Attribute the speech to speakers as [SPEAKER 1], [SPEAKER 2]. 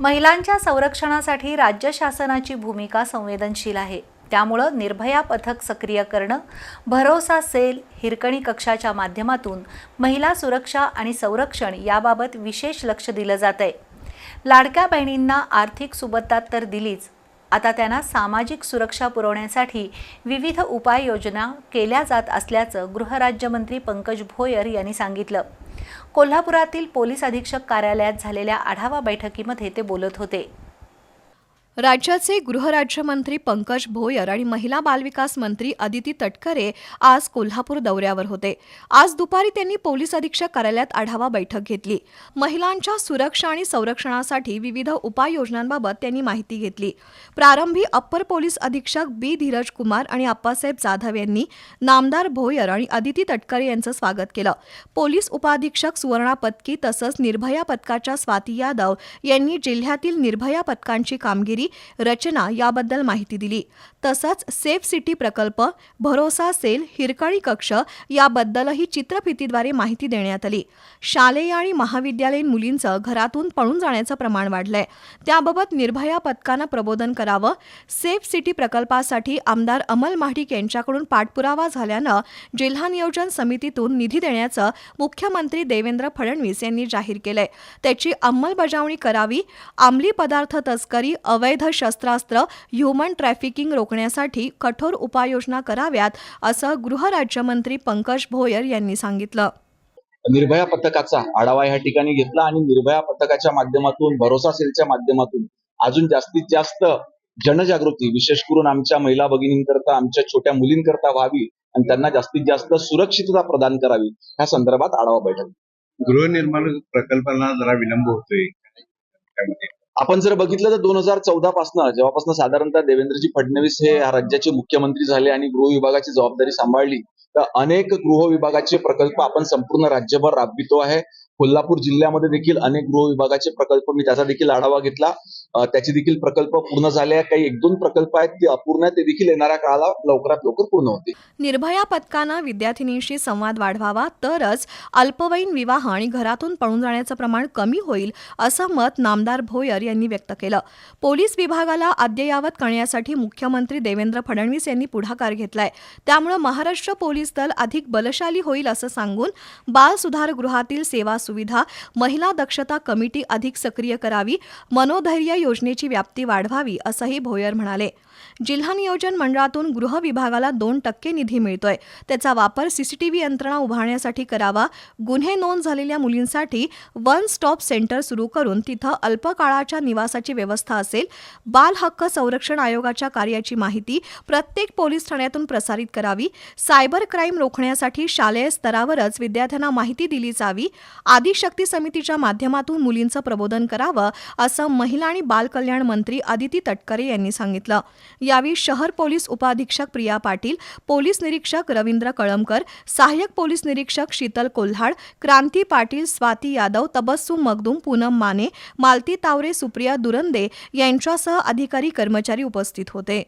[SPEAKER 1] महिलांच्या संरक्षणासाठी राज्य शासनाची भूमिका संवेदनशील आहे. त्यामुळं निर्भया पथक सक्रिय करणं भरोसा सेल हिरकणी कक्षाच्या माध्यमातून महिला सुरक्षा आणि संरक्षण याबाबत विशेष लक्ष दिलं जात आहे लाडक्या बहिणींना आर्थिक सुबत्ता तर दिलीच. आता त्यांना सामाजिक सुरक्षा पुरवण्यासाठी विविध उपाययोजना केल्या जात असल्याचं गृहराज्यमंत्री पंकज भोयर यांनी सांगितलं. कोल्हापुरातील पोलीस अधीक्षक कार्यालयात झालेल्या आढावा बैठकीमध्ये ते बोलत होते.
[SPEAKER 2] राज्याचे गृहराज्यमंत्री पंकज भोयर आणि महिला बालविकास मंत्री अदिती तटकरे आज कोल्हापूर दौऱ्यावर होते. आज दुपारी त्यांनी पोलीस अधीक्षक कार्यालयात आढावा बैठक घेतली. महिलांच्या सुरक्षा आणि संरक्षणासाठी विविध उपाययोजनांबाबत त्यांनी माहिती घेतली. प्रारंभी अप्पर पोलीस अधीक्षक बी धीरज कुमार आणि अप्पासाहेब जाधव यांनी नामदार भोयर आणि अदिती तटकरे यांचं स्वागत केलं. पोलीस उपाधीक्षक सुवर्णा पत्की तसंच निर्भया पथकाच्या स्वाती यादव यांनी जिल्ह्यातील निर्भया पथकांची कामगिरी रचना याबद्दल माहिती दिली. तसंच सेफ सिटी प्रकल्प भरोसा सेल हिरकणी कक्ष याबद्दलही चित्रफितीद्वारे माहिती देण्यात आली. शालेय आणि महाविद्यालयीन मुलींचं घरातून पळून जाण्याचं प्रमाण वाढलंय. त्याबाबत निर्भया पथकानं प्रबोधन करावं. सेफ सिटी प्रकल्पासाठी आमदार अमल महाडिक यांच्याकडून पाठपुरावा झाल्यानं जिल्हा नियोजन समितीतून निधी देण्याचं मुख्यमंत्री देवेंद्र फडणवीस यांनी जाहीर केलंय. त्याची अंमलबजावणी करावी. अंमली पदार्थ तस्करी अवैध शस्त्रास्त्र ह्युमन ट्रॅफिकिंग रोखण्यासाठी कठोर उपाययोजना कराव्यात असं गृहराज्यमंत्री पंकज भोयर यांनी सांगितलं.
[SPEAKER 3] निर्भया पथकाचा आढावा या ठिकाणी घेतला आणि निर्भया पथकाच्या माध्यमातून भरोसा सेलच्या माध्यमातून अजून जास्तीत जास्त जनजागृती विशेष करून आमच्या महिला भगिनींकरता आमच्या छोट्या मुलींकरता व्हावी आणि त्यांना जास्तीत जास्त सुरक्षितता प्रदान करावी या संदर्भात आढावा बैठक
[SPEAKER 4] गृहनिर्माण प्रकल्पाला जरा विलंब होतोय. त्यामध्ये
[SPEAKER 3] आपण जर बघितलं तर दोन हजार चौदा पासून जेव्हापासून साधारणतः देवेंद्रजी फडणवीस हे या राज्याचे मुख्यमंत्री झाले आणि गृह विभागाची जबाबदारी सांभाळली तर अनेक गृह विभागाचे प्रकल्प आपण संपूर्ण राज्यभर राबवितो आहे. कोल्हापूर जिल्ह्यामध्ये देखील अनेक गृह विभागाचे प्रकल्प मी त्याचा देखील आढावा घेतला. त्याचे देखील प्रकल्प पूर्ण झाले काही एक दोन प्रकल्प आहेत ते अपूर्ण आहेत ते देखील येणाऱ्या काळाला लवकरात लवकर पूर्ण होते
[SPEAKER 2] निर्भया पथकानं विद्यार्थिनींशी संवाद वाढवावा तरच अल्पवयीन विवाह आणि घरातून पळून जाण्याचं प्रमाण कमी होईल असं मत नामदार भोयर यांनी व्यक्त केलं. पोलीस विभागाला अद्ययावत करण्यासाठी मुख्यमंत्री देवेंद्र फडणवीस यांनी पुढाकार घेतलाय. त्यामुळे महाराष्ट्र पोलीस दल अधिक बलशाली होईल असं सांगून बाल सुधारगृहातील सेवा सुविधा महिला दक्षता कमिटी अधिक सक्रिय करावी मनोधैर्य योजनेची व्याप्ती वाढवावी असंही भोयर म्हणाले. जिल्हा नियोजन मंडळातून गृह विभागाला दोन टक्के निधी मिळतोय. त्याचा वापर सीसीटीव्ही यंत्रणा उभारण्यासाठी करावा गुन्हे नोंद झालेल्या मुलींसाठी वन स्टॉप सेंटर सुरू करून तिथं अल्पकाळाच्या निवासाची व्यवस्था असेल बाल हक्क संरक्षण आयोगाच्या कार्याची माहिती प्रत्येक पोलीस ठाण्यातून प्रसारित करावी सायबर क्राईम रोखण्यासाठी शालेय स्तरावरच विद्यार्थ्यांना माहिती दिली जावी आदिशक्ती समितीच्या माध्यमातून मुलींचं प्रबोधन करावं असं महिला आणि बालकल्याण मंत्री अदिती तटकरे यांनी सांगितलं. यावेळी शहर पोलीस उपाधीक्षक प्रिया पाटील पोलीस निरीक्षक रवींद्र कळमकर सहाय्यक पोलीस निरीक्षक शीतल कोल्हाड क्रांती पाटील स्वाती यादव तबस्सुम मगदूम पूनम माने मालती तावरे सुप्रिया दुरंदे यांच्यासह अधिकारी कर्मचारी उपस्थित होते.